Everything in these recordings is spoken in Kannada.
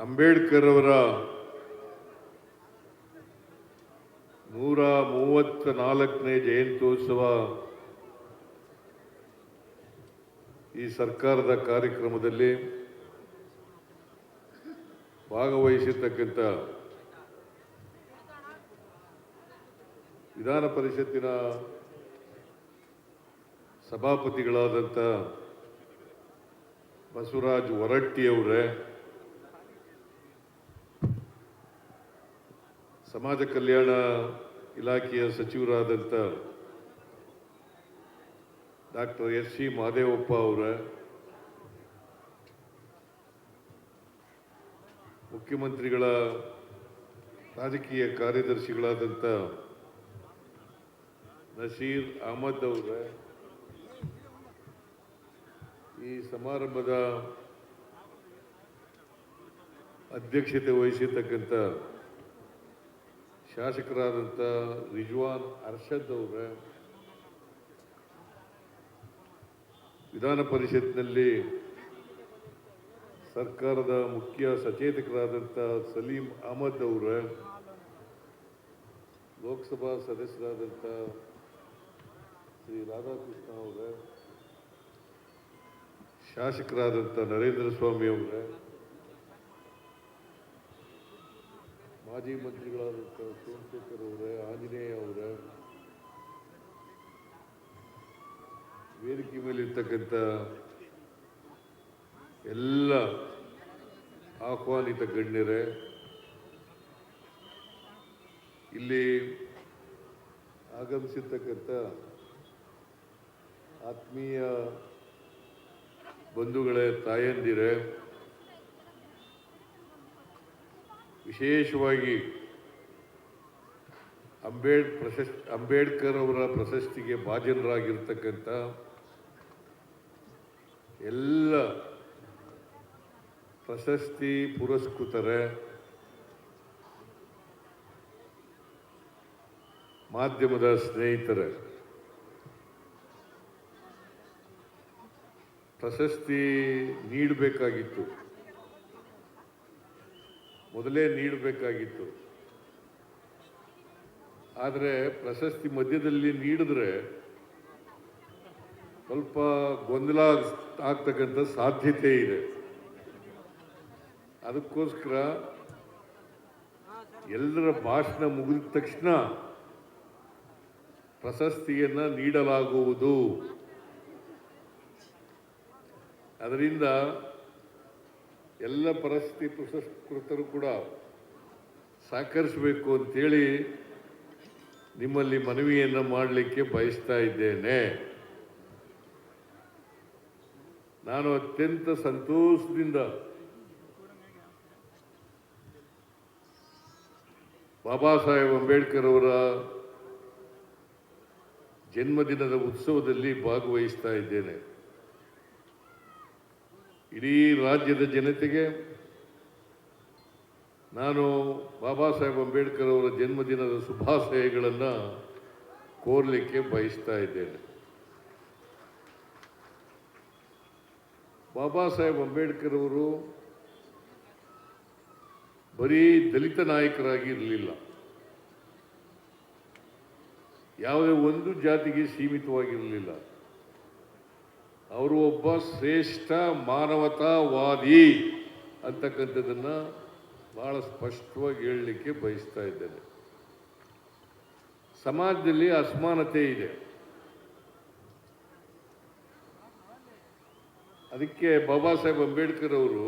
ಅಂಬೇಡ್ಕರ್ ಅವರ ನೂರ ಮೂವತ್ತ ನಾಲ್ಕನೇ ಜಯಂತ್ಯೋತ್ಸವ ಈ ಸರ್ಕಾರದ ಕಾರ್ಯಕ್ರಮದಲ್ಲಿ ಭಾಗವಹಿಸಿರ್ತಕ್ಕಂಥ ವಿಧಾನ ಪರಿಷತ್ತಿನ ಸಭಾಪತಿಗಳಾದಂಥ ಬಸವರಾಜ್ ಹೊರಟ್ಟಿಯವರೇ ಸಮಾಜ ಕಲ್ಯಾಣ ಇಲಾಖೆಯ ಸಚಿವರಾದಂಥ ಡಾಕ್ಟರ್ ಎಸ್ ಸಿ ಮಹದೇವಪ್ಪ ಅವರ ಮುಖ್ಯಮಂತ್ರಿಗಳ ರಾಜಕೀಯ ಕಾರ್ಯದರ್ಶಿಗಳಾದಂಥ ನಸೀರ್ ಅಹಮದ್ ಅವರ ಈ ಸಮಾರಂಭದ ಅಧ್ಯಕ್ಷತೆ ವಹಿಸಿರ್ತಕ್ಕಂಥ ಶಾಸಕರಾದಂಥ ರಿಜ್ವಾನ್ ಅರ್ಷದ್ ಅವರ, ವಿಧಾನ ಪರಿಷತ್ನಲ್ಲಿ ಸರ್ಕಾರದ ಮುಖ್ಯ ಸಚೇತಕರಾದಂಥ ಸಲೀಂ ಅಹಮದ್ ಅವರ, ಲೋಕಸಭಾ ಸದಸ್ಯರಾದಂಥ ಶ್ರೀ ರಾಧಾಕೃಷ್ಣ ಅವರ ಶಾಸಕರಾದಂಥ ನರೇಂದ್ರ ಸ್ವಾಮಿ ಅವರ ಮಾಜಿ ಮಂತ್ರಿಗಳಾದಂಥ ಸೋಮಶೇಖರ್ ಅವರೇ, ಆಂಜನೇಯ ಅವರ, ವೇದಿಕೆ ಮೇಲಿರ್ತಕ್ಕಂಥ ಎಲ್ಲ ಆಹ್ವಾನಿತ ಗಣ್ಯರೇ, ಇಲ್ಲಿ ಆಗಮಿಸಿರ್ತಕ್ಕಂಥ ಆತ್ಮೀಯ ಬಂಧುಗಳೇ, ತಾಯಂದಿರೇ ವಿಶೇಷವಾಗಿ ಅಂಬೇಡ್ ಪ್ರಶಸ್ ಅಂಬೇಡ್ಕರ್ ಅವರ ಪ್ರಶಸ್ತಿಗೆ ಭಾಜನರಾಗಿರ್ತಕ್ಕಂಥ ಎಲ್ಲ ಪ್ರಶಸ್ತಿ ಪುರಸ್ಕೃತರ ಮಾಧ್ಯಮದ ಸ್ನೇಹಿತರ ಪ್ರಶಸ್ತಿ ನೀಡಬೇಕಾಗಿತ್ತು. ಮೊದಲೇ ನೀಡಬೇಕಾಗಿತ್ತು. ಆದರೆ ಪ್ರಶಸ್ತಿ ಮಧ್ಯದಲ್ಲಿ ನೀಡಿದ್ರೆ ಸ್ವಲ್ಪ ಗೊಂದಲ ಆಗ್ತಕ್ಕಂಥ ಸಾಧ್ಯತೆ ಇದೆ. ಅದಕ್ಕೋಸ್ಕರ ಎಲ್ಲರ ಭಾಷಣ ಮುಗಿದ ತಕ್ಷಣ ಪ್ರಶಸ್ತಿಯನ್ನು ನೀಡಲಾಗುವುದು. ಅದರಿಂದ ಎಲ್ಲ ಪರಿಸ್ಥಿತಿ ಪುರಸ್ಕೃತರು ಕೂಡ ಸಹಕರಿಸಬೇಕು ಅಂತೇಳಿ ನಿಮ್ಮಲ್ಲಿ ಮನವಿಯನ್ನು ಮಾಡಲಿಕ್ಕೆ ಬಯಸ್ತಾ ಇದ್ದೇನೆ. ನಾನು ಅತ್ಯಂತ ಸಂತೋಷದಿಂದ ಬಾಬಾ ಸಾಹೇಬ್ ಅಂಬೇಡ್ಕರ್ ಅವರ ಜನ್ಮದಿನದ ಉತ್ಸವದಲ್ಲಿ ಭಾಗವಹಿಸ್ತಾ ಇದ್ದೇನೆ. ಇಡೀ ರಾಜ್ಯದ ಜನತೆಗೆ ನಾನು ಬಾಬಾ ಸಾಹೇಬ್ ಅಂಬೇಡ್ಕರ್ ಅವರ ಜನ್ಮದಿನದ ಶುಭಾಶಯಗಳನ್ನು ಕೋರಲಿಕ್ಕೆ ಬಯಸ್ತಾ ಇದ್ದೇನೆ. ಬಾಬಾ ಸಾಹೇಬ್ ಅಂಬೇಡ್ಕರ್ ಅವರು ಬರೀ ದಲಿತ ನಾಯಕರಾಗಿ ಇರಲಿಲ್ಲ. ಯಾವುದೇ ಒಂದು ಜಾತಿಗೆ ಸೀಮಿತವಾಗಿರಲಿಲ್ಲ. ಅವರು ಒಬ್ಬ ಶ್ರೇಷ್ಠ ಮಾನವತಾವಾದಿ ಅಂತಕ್ಕಂಥದ್ದನ್ನು ಭಾಳ ಸ್ಪಷ್ಟವಾಗಿ ಹೇಳಲಿಕ್ಕೆ ಬಯಸ್ತಾ ಇದ್ದೇನೆ. ಸಮಾಜದಲ್ಲಿ ಅಸಮಾನತೆ ಇದೆ. ಅದಕ್ಕೆ ಬಾಬಾ ಸಾಹೇಬ್ ಅಂಬೇಡ್ಕರ್ ಅವರು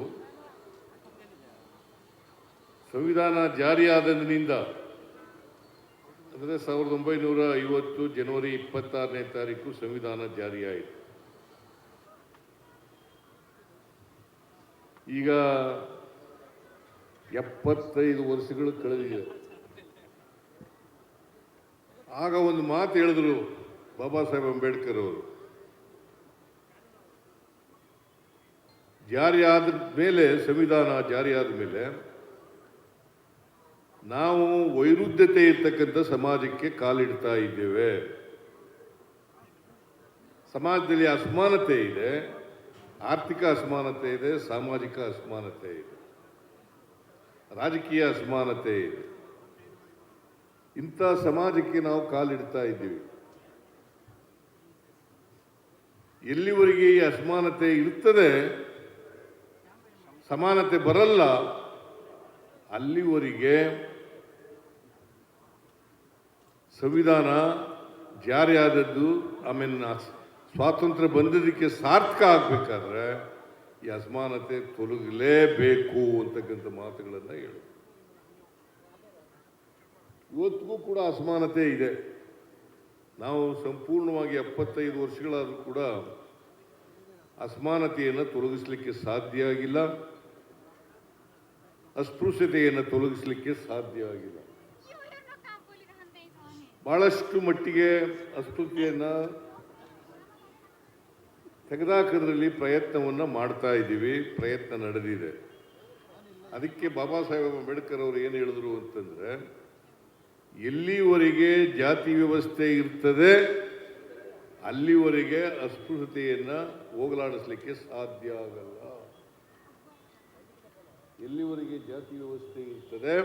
ಸಂವಿಧಾನ ಜಾರಿಯಾದಂದಿನಿಂದ ಅಂದರೆ ಸಾವಿರದ ಒಂಬೈನೂರ ಐವತ್ತು ಜನವರಿ ಇಪ್ಪತ್ತಾರನೇ ತಾರೀಕು ಸಂವಿಧಾನ ಜಾರಿಯಾಯಿತು ಈಗ ಎಪ್ಪತ್ತೈದು ವರ್ಷಗಳು ಕಳೆದಿದೆ. ಆಗ ಒಂದು ಮಾತು ಹೇಳಿದ್ರು ಬಾಬಾ ಸಾಹೇಬ್ ಅಂಬೇಡ್ಕರ್ ಅವರು. ಜಾರಿಯಾದ ಮೇಲೆ, ಸಂವಿಧಾನ ಜಾರಿಯಾದ ಮೇಲೆ ನಾವು ವೈರುಧ್ಯತೆ ಇರ್ತಕ್ಕಂಥ ಸಮಾಜಕ್ಕೆ ಕಾಲಿಡ್ತಾ ಇದ್ದೇವೆ. ಸಮಾಜದಲ್ಲಿ ಅಸಮಾನತೆ ಇದೆ. ಆರ್ಥಿಕ ಅಸಮಾನತೆ ಇದೆ, ಸಾಮಾಜಿಕ ಅಸಮಾನತೆ ಇದೆ. ರಾಜಕೀಯ ಅಸಮಾನತೆ ಇದೆ. ಇಂಥ ಸಮಾಜಕ್ಕೆ ನಾವು ಕಾಲಿಡ್ತಾ ಇದ್ದೀವಿ. ಎಲ್ಲಿವರೆಗೆ ಈ ಅಸಮಾನತೆ ಇರ್ತದೆ? ಸಮಾನತೆ ಬರಲ್ಲ. ಅಲ್ಲಿವರೆಗೆ ಸಂವಿಧಾನ ಜಾರಿಯಾದದ್ದು ಆಮೇಲೆ ಸ್ವಾತಂತ್ರ್ಯ ಬಂದಿದ್ದಕ್ಕೆ ಸಾರ್ಥಕ ಆಗಬೇಕಾದ್ರೆ ಈ ಅಸಮಾನತೆ ತೊಲಗಲೇಬೇಕು ಅಂತಕ್ಕಂಥ ಮಾತುಗಳನ್ನು ಹೇಳು. ಇವತ್ತಿಗೂ ಕೂಡ ಅಸಮಾನತೆ ಇದೆ. ನಾವು ಸಂಪೂರ್ಣವಾಗಿ ಎಪ್ಪತ್ತೈದು ವರ್ಷಗಳಾದರೂ ಕೂಡ ಅಸಮಾನತೆಯನ್ನು ತೊಲಗಿಸಲಿಕ್ಕೆ ಸಾಧ್ಯ ಆಗಿಲ್ಲ. ಅಸ್ಪೃಶ್ಯತೆಯನ್ನು ತೊಲಗಿಸಲಿಕ್ಕೆ ಸಾಧ್ಯ ಆಗಿಲ್ಲ. ಬಹಳಷ್ಟು ಮಟ್ಟಿಗೆ ಅಸ್ಪೃಶ್ಯತೆಯನ್ನು ತೆಗೆದುಹಾಕೋದ್ರಲ್ಲಿ ಪ್ರಯತ್ನವನ್ನು ಮಾಡ್ತಾ ಇದ್ದೀವಿ, ಪ್ರಯತ್ನ ನಡೆದಿದೆ. ಅದಕ್ಕೆ ಬಾಬಾ ಸಾಹೇಬ್ ಅಂಬೇಡ್ಕರ್ ಅವರು ಏನು ಹೇಳಿದ್ರು ಅಂತಂದರೆ, ಎಲ್ಲಿವರೆಗೆ ಜಾತಿ ವ್ಯವಸ್ಥೆ ಇರ್ತದೆ, ಅಲ್ಲಿವರೆಗೆ ಅಸ್ಪೃಶ್ಯತೆಯನ್ನು ಹೋಗಲಾಡಿಸ್ಲಿಕ್ಕೆ ಸಾಧ್ಯ ಆಗಲ್ಲ. ಎಲ್ಲಿವರೆಗೆ ಜಾತಿ ವ್ಯವಸ್ಥೆ ಇರ್ತದೆ,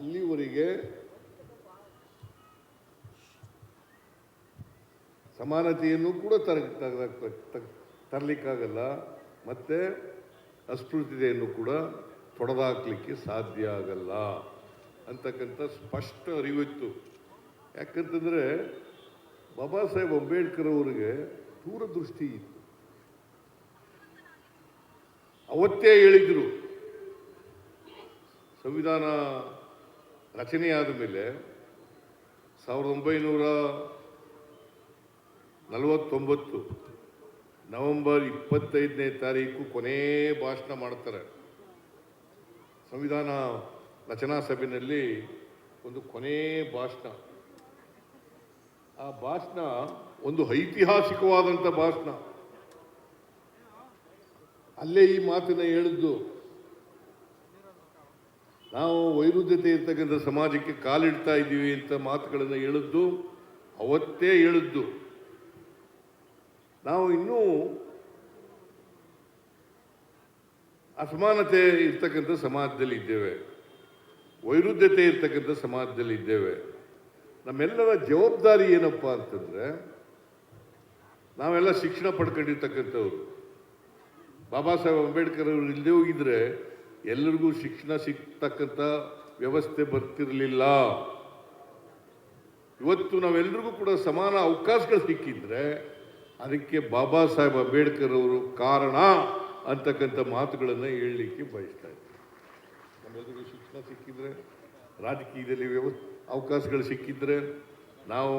ಅಲ್ಲಿವರೆಗೆ ಸಮಾನತೆಯನ್ನು ಕೂಡ ತರ ತರಲಿಕ್ಕಾಗಲ್ಲ. ಮತ್ತು ಅಸ್ಪೃಶ್ಯತೆಯನ್ನು ಕೂಡ ತೊಡೆದಾಕ್ಲಿಕ್ಕೆ ಸಾಧ್ಯ ಆಗಲ್ಲ ಅಂತಕ್ಕಂಥ ಸ್ಪಷ್ಟ ಅರಿವಿತ್ತು ಯಾಕಂತಂದರೆ ಬಾಬಾ ಸಾಹೇಬ್ ಅಂಬೇಡ್ಕರ್ ಅವರಿಗೆ ದೂರದೃಷ್ಟಿ ಇತ್ತು. ಅವತ್ತೇ ಹೇಳಿದ್ರು. ಸಂವಿಧಾನ ರಚನೆಯಾದ ಮೇಲೆ ಸಾವಿರದ ಒಂಬೈನೂರ ನಲವತ್ತೊಂಬತ್ತು ನವೆಂಬರ್ ಇಪ್ಪತ್ತೈದನೇ ತಾರೀಕು ಕೊನೇ ಭಾಷಣ ಮಾಡ್ತಾರೆ. ಸಂವಿಧಾನ ರಚನಾ ಸಭೆಯಲ್ಲಿ ಒಂದು ಕೊನೇ ಭಾಷಣ. ಆ ಭಾಷಣ ಒಂದು ಐತಿಹಾಸಿಕವಾದಂಥ ಭಾಷಣ. ಅಲ್ಲೇ ಈ ಮಾತನ್ನ ಹೇಳಿದ್ದು, ನಾವು ವೈರುಧ್ಯತೆ ಇರ್ತಕ್ಕಂಥ ಸಮಾಜಕ್ಕೆ ಕಾಲಿಡ್ತಾ ಇದ್ದೀವಿ ಅಂತ ಮಾತುಗಳನ್ನು ಹೇಳಿದ್ದು, ಅವತ್ತೇ ಹೇಳಿದ್ದು. ನಾವು ಇನ್ನೂ ಅಸಮಾನತೆ ಇರ್ತಕ್ಕಂಥ ಸಮಾಜದಲ್ಲಿ ಇದ್ದೇವೆ. ವೈರುಧ್ಯತೆ ಇರ್ತಕ್ಕಂಥ ಸಮಾಜದಲ್ಲಿ ಇದ್ದೇವೆ. ನಮ್ಮೆಲ್ಲರ ಜವಾಬ್ದಾರಿ ಏನಪ್ಪ ಅಂತಂದ್ರೆ, ನಾವೆಲ್ಲ ಶಿಕ್ಷಣ ಪಡ್ಕೊಂಡಿರ್ತಕ್ಕಂಥವ್ರು. ಬಾಬಾ ಸಾಹೇಬ್ ಅಂಬೇಡ್ಕರ್ ಅವರು ಇಲ್ಲದೆ ಹೋಗಿದ್ರೆ ಎಲ್ಲರಿಗೂ ಶಿಕ್ಷಣ ಸಿಗ್ತಕ್ಕಂಥ ವ್ಯವಸ್ಥೆ ಬರ್ತಿರಲಿಲ್ಲ. ಇವತ್ತು ನಾವೆಲ್ಲರಿಗೂ ಕೂಡ ಸಮಾನ ಅವಕಾಶಗಳು ಸಿಕ್ಕಿದ್ರೆ ಅದಕ್ಕೆ ಬಾಬಾ ಸಾಹೇಬ್ ಅಂಬೇಡ್ಕರ್ ಅವರು ಕಾರಣ ಅಂತಕ್ಕಂಥ ಮಾತುಗಳನ್ನು ಹೇಳಲಿಕ್ಕೆ ಬಯಸ್ತಾ ಇದ್ದಾರೆ ಶಿಕ್ಷಣ ಸಿಕ್ಕಿದ್ರೆ, ರಾಜಕೀಯದಲ್ಲಿ ಅವಕಾಶಗಳು ಸಿಕ್ಕಿದ್ರೆ, ನಾವು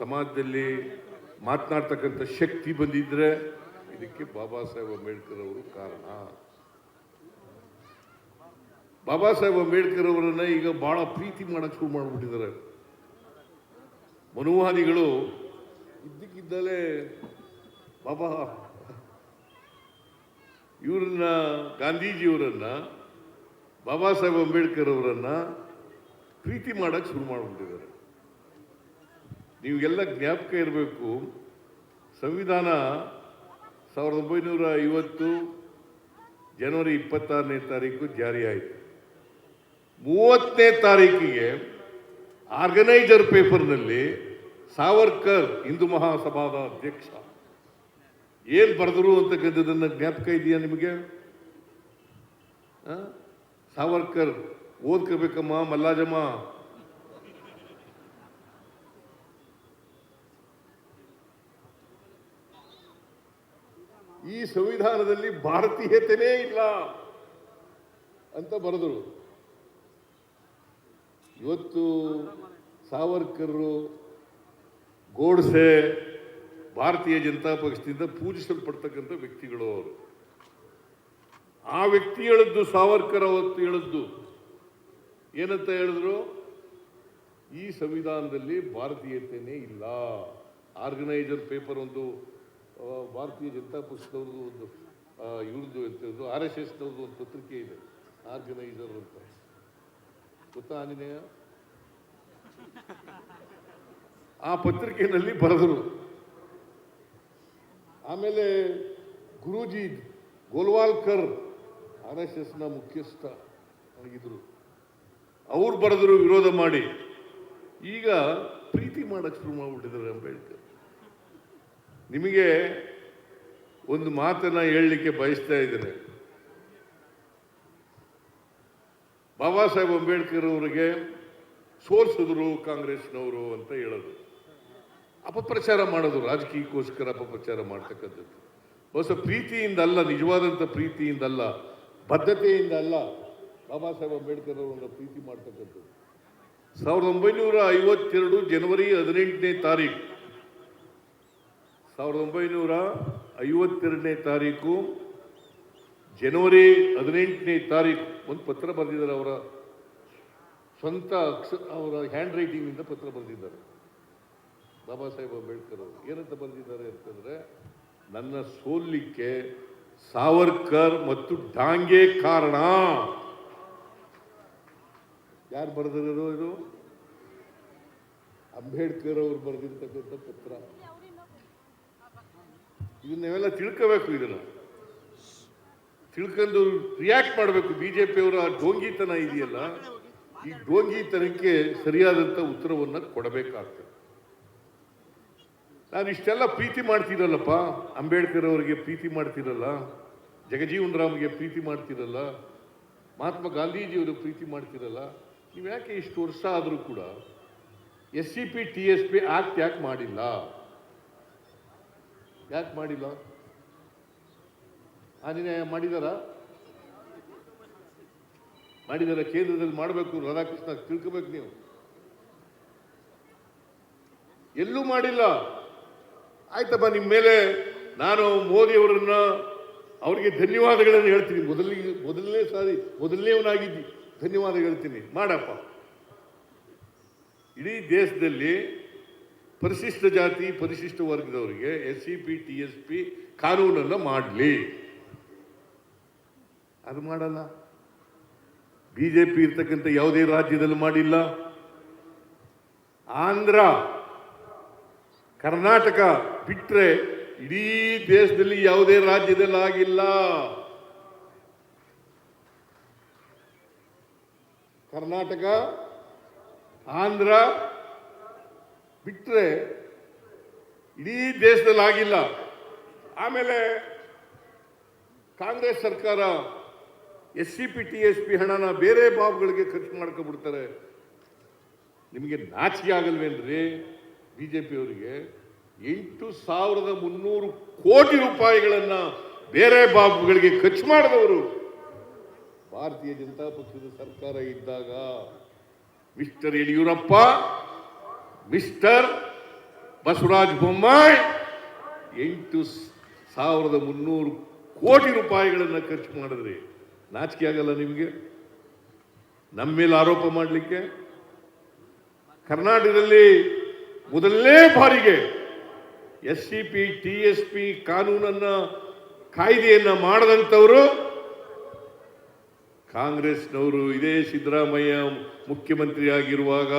ಸಮಾಜದಲ್ಲಿ ಮಾತನಾಡ್ತಕ್ಕಂಥ ಶಕ್ತಿ ಬಂದಿದ್ರೆ ಇದಕ್ಕೆ ಬಾಬಾ ಸಾಹೇಬ್ ಅಂಬೇಡ್ಕರ್ ಅವರು ಕಾರಣ. ಬಾಬಾ ಸಾಹೇಬ್ ಅಂಬೇಡ್ಕರ್ ಅವರನ್ನ ಈಗ ಬಹಳ ಪ್ರೀತಿ ಮಾಡಕ್ ಶುರು ಮಾಡಿಬಿಟ್ಟಿದ್ದಾರೆ. ಮನುವಾದಿಗಳು ಇದ್ದಕ್ಕಿದ್ದಲೇ ಬಾಬಾ. ಇವರನ್ನ ಗಾಂಧೀಜಿಯವರನ್ನ, ಬಾಬಾ ಸಾಹೇಬ್ ಅಂಬೇಡ್ಕರ್ ಅವರನ್ನ ಪ್ರೀತಿ ಮಾಡಕ್ ಶುರು ಮಾಡಿಬಿಟ್ಟಿದ್ದಾರೆ. ನೀವೆಲ್ಲ ಜ್ಞಾಪಕ ಇರಬೇಕು, ಸಂವಿಧಾನ ಸಾವಿರದ ಒಂಬೈನೂರ ಐವತ್ತು ಜನವರಿ ಇಪ್ಪತ್ತಾರನೇ ತಾರೀಕು ಜಾರಿ ಆಯಿತು ಮೂವತ್ತನೇ ತಾರೀಕಿಗೆ ಆರ್ಗನೈಜರ್ ಪೇಪರ್ನಲ್ಲಿ ಸಾವರ್ಕರ್ ಹಿಂದೂ ಮಹಾಸಭಾದ ಅಧ್ಯಕ್ಷ ಏನ್ ಬರೆದರು ಅಂತಕ್ಕಂಥದ್ದನ್ನು ಜ್ಞಾಪಕ ಇದೆಯಾ ನಿಮಗೆ? ಸಾವರ್ಕರ್ ಓದ್ಕೋಬೇಕಮ್ಮ ಮಲ್ಲಾಜಮ್ಮ. ಈ ಸಂವಿಧಾನದಲ್ಲಿ ಭಾರತೀಯತೆನೇ ಇಲ್ಲ ಅಂತ ಬರೆದರು. ಇವತ್ತು ಸಾವರ್ಕರ್ ಗೋಡ್ಸೆ ಭಾರತೀಯ ಜನತಾ ಪಕ್ಷದಿಂದ ಪೂಜಿಸಲ್ಪಡ್ತಕ್ಕಂಥ ವ್ಯಕ್ತಿಗಳು ಅವರು. ಆ ವ್ಯಕ್ತಿ ಹೇಳಿದ್ದು ಸಾವರ್ಕರ್ ಅವತ್ತು ಹೇಳಿದ್ದು. ಏನಂತ ಹೇಳಿದ್ರು? ಈ ಸಂವಿಧಾನದಲ್ಲಿ ಭಾರತೀಯತೆಯೇ ಇಲ್ಲ. ಆರ್ಗನೈಜರ್ ಪೇಪರ್ ಒಂದು ಭಾರತೀಯ ಜನತಾ ಪಕ್ಷದವ್ರದ್ದು ಒಂದು ಇವ್ರದ್ದು ಎಂಥದ್ದು ಆರ್ ಎಸ್ ಎಸ್ನವ್ರದ್ದು ಒಂದು ಪತ್ರಿಕೆ ಇದೆ, ಆರ್ಗನೈಜರ್ ಅಂತ. ಗೊತ್ತಾ ಆ ಪತ್ರಿಕೆಯಲ್ಲಿ ಬರೆದರು. ಆಮೇಲೆ ಗುರೂಜಿ ಗೋಲ್ವಾಲ್ಕರ್ ಆರ್ ಎಸ್ ಎಸ್ನ ಮುಖ್ಯಸ್ಥ ಆಗಿದ್ರು. ಅವ್ರು ಬರೆದ್ರು ವಿರೋಧ ಮಾಡಿ. ಈಗ ಪ್ರೀತಿ ಮಾಡಕ್ಕೆ ಶುರು ಮಾಡಿಬಿಟ್ಟಿದ್ದಾರೆ ಅಂಬೇಡ್ಕರ್. ನಿಮಗೆ ಒಂದು ಮಾತನ್ನ ಹೇಳಲಿಕ್ಕೆ ಬಯಸ್ತಾ ಇದ್ದೇನೆ. ಬಾಬಾ ಸಾಹೇಬ್ ಅಂಬೇಡ್ಕರ್ ಅವರಿಗೆ ಸೋಲ್ಸಿದ್ರು ಕಾಂಗ್ರೆಸ್ನವರು ಅಂತ ಹೇಳೋದು. ಅಪಪ್ರಚಾರ ಮಾಡೋದು ರಾಜಕೀಯಕ್ಕೋಸ್ಕರ ಅಪಪ್ರಚಾರ ಮಾಡ್ತಕ್ಕಂಥದ್ದು. ಬಹುಶಃ ಪ್ರೀತಿಯಿಂದ ಅಲ್ಲ ನಿಜವಾದಂಥ ಪ್ರೀತಿಯಿಂದ ಅಲ್ಲ ಬದ್ಧತೆಯಿಂದ ಅಲ್ಲ ಬಾಬಾ ಸಾಹೇಬ್ ಅಂಬೇಡ್ಕರ್ ಅವರನ್ನು ಪ್ರೀತಿ ಮಾಡ್ತಕ್ಕಂಥದ್ದು. ಸಾವಿರದ ಒಂಬೈನೂರ ಐವತ್ತೆರಡು ಜನವರಿ ಹದಿನೆಂಟನೇ ತಾರೀಕು. ಸಾವಿರದ ಒಂಬೈನೂರ ಐವತ್ತೆರಡನೇ ತಾರೀಕು, ಜನವರಿ ಹದಿನೆಂಟನೇ ತಾರೀಕು. ಒಂದು ಪತ್ರ ಬರೆದಿದ್ದಾರೆ ಅವರ ಸ್ವಂತ ಅಕ್ಷ, ಅವರ ಹ್ಯಾಂಡ್ ರೈಟಿಂಗಿಂದ ಪತ್ರ ಬರೆದಿದ್ದಾರೆ. ಬಾಬಾ ಸಾಹೇಬ್ ಅಂಬೇಡ್ಕರ್ ಅವರು. ಏನಂತ ಬರೆದಿದ್ದಾರೆ ಅಂತಂದ್ರೆ, ನನ್ನ ಸೋಲಿಕ್ಕೆ ಸಾವರ್ಕರ್ ಮತ್ತು ಡಾಂಗೆ ಕಾರಣ. ಯಾರು ಬರೆದಿರೋ ಇದು? ಅಂಬೇಡ್ಕರ್ ಅವರು ಬರೆದಿರ್ತಕ್ಕಂಥ ಪತ್ರ. ಇದನ್ನೆಲ್ಲ ತಿಳ್ಕೋಬೇಕು ಇದನ್ನ. ತಿಳ್ಕೊಂಡು ರಿಯಾಕ್ಟ್ ಮಾಡಬೇಕು. ಬಿಜೆಪಿಯವರ ಡೋಂಗಿತನ ಇದೆಯಲ್ಲ, ಈ ಡೋಂಗಿತನಕ್ಕೆ ಸರಿಯಾದಂಥ ಉತ್ತರವನ್ನು ಕೊಡಬೇಕಾಗ್ತದೆ. ನಾನು ಇಷ್ಟೆಲ್ಲ ಪ್ರೀತಿ ಮಾಡ್ತೀರಲ್ಲಪ್ಪ. ಅಂಬೇಡ್ಕರ್ ಅವರಿಗೆ ಪ್ರೀತಿ ಮಾಡ್ತಿರಲ್ಲ. ಜಗಜೀವನ್ ರಾಮ್ಗೆ ಪ್ರೀತಿ ಮಾಡ್ತಿರಲ್ಲ. ಮಹಾತ್ಮ ಗಾಂಧೀಜಿಯವರು ಪ್ರೀತಿ ಮಾಡ್ತಿರಲ್ಲ. ನೀವು ಯಾಕೆ ಇಷ್ಟು ವರ್ಷ ಆದರೂ ಕೂಡ S C P, T S P act ಯಾಕೆ ಮಾಡಿಲ್ಲ? ಯಾಕೆ ಮಾಡಿಲ್ಲ? ಆಂಜನೇಯ ಮಾಡಿದಾರ? ಮಾಡಿದಾರ? ಕೇಂದ್ರದಲ್ಲಿ ಮಾಡಬೇಕು, ರಾಧಾಕೃಷ್ಣ ತಿಳ್ಕೋಬೇಕು ನೀವು. ಎಲ್ಲೂ ಮಾಡಿಲ್ಲ. ಆಯ್ತಪ್ಪ, ನಿಮ್ಮ ಮೇಲೆ ನಾನು ಮೋದಿ ಅವರನ್ನ ಅವರಿಗೆ ಧನ್ಯವಾದಗಳನ್ನು ಹೇಳ್ತೀನಿ. ಮೊದಲಿಗೆ, ಮೊದಲನೇ ಸಾರಿ ಮೊದಲನೇವನಾಗಿದ್ದಿ ಧನ್ಯವಾದ ಹೇಳ್ತೀನಿ. ಮಾಡಪ್ಪ. ಇಡೀ ದೇಶದಲ್ಲಿ ಪರಿಶಿಷ್ಟ ಜಾತಿ, ಪರಿಶಿಷ್ಟ ವರ್ಗದವರಿಗೆ S C P, T, S, P ಕಾನೂನನ್ನು ಮಾಡಲಿ. ಅದು ಮಾಡಲ್ಲ. ಬಿ ಜೆ ಪಿ ಇರ್ತಕ್ಕಂಥ ಯಾವುದೇ ರಾಜ್ಯದಲ್ಲಿ ಮಾಡಿಲ್ಲ. ಆಂಧ್ರ ಕರ್ನಾಟಕ ಬಿಟ್ಟರೆ ಇಡೀ ದೇಶದಲ್ಲಿ ಯಾವುದೇ ರಾಜ್ಯದಲ್ಲಿ ಆಗಿಲ್ಲ. ಕರ್ನಾಟಕ, ಆಂಧ್ರ ಬಿಟ್ಟರೆ ಇಡೀ ದೇಶದಲ್ಲಿ ಆಗಿಲ್ಲ. ಆಮೇಲೆ ಕಾಂಗ್ರೆಸ್ ಸರ್ಕಾರ, S C P, T S P ಹಣನ ಬೇರೆ ಬಾಬುಗಳಿಗೆ ಖರ್ಚು ಮಾಡ್ಕೊಬಿಡ್ತಾರೆ ನಿಮಗೆ ನಾಚಿಕೆ ಆಗಲ್ವೇನ್ರಿ? ಬಿ ಜೆ ಪಿಯವರಿಗೆ ಎಂಟು ಸಾವಿರದ ಮುನ್ನೂರು ಕೋಟಿ ರೂಪಾಯಿಗಳನ್ನು ಬೇರೆ ಬಾಬುಗಳಿಗೆ ಖರ್ಚು ಮಾಡಿದವರು ಭಾರತೀಯ ಜನತಾ ಪಕ್ಷದ ಸರ್ಕಾರ ಇದ್ದಾಗ ಮಿಸ್ಟರ್ ಯಡಿಯೂರಪ್ಪ, ಮಿಸ್ಟರ್ ಬಸವರಾಜ ಬೊಮ್ಮಾಯಿ ಎಂಟು ಸಾವಿರದ ಮುನ್ನೂರು ಕೋಟಿ ರೂಪಾಯಿಗಳನ್ನು ಖರ್ಚು ಮಾಡಿದ್ರಿ ನಾಚಿಕೆ ಆಗಲ್ಲ ನಿಮಗೆ? ನಮ್ಮ ಮೇಲೆ ಆರೋಪ ಮಾಡಲಿಕ್ಕೆ? ಕರ್ನಾಟಕದಲ್ಲಿ ಮೊದಲನೇ ಬಾರಿಗೆ S C P T S P ಕಾನೂನನ್ನ ಕಾಯ್ದೆಯನ್ನ ಮಾಡದಂಥವರು ಕಾಂಗ್ರೆಸ್ನವರು. ಇದೇ ಸಿದ್ದರಾಮಯ್ಯ ಮುಖ್ಯಮಂತ್ರಿ ಆಗಿರುವಾಗ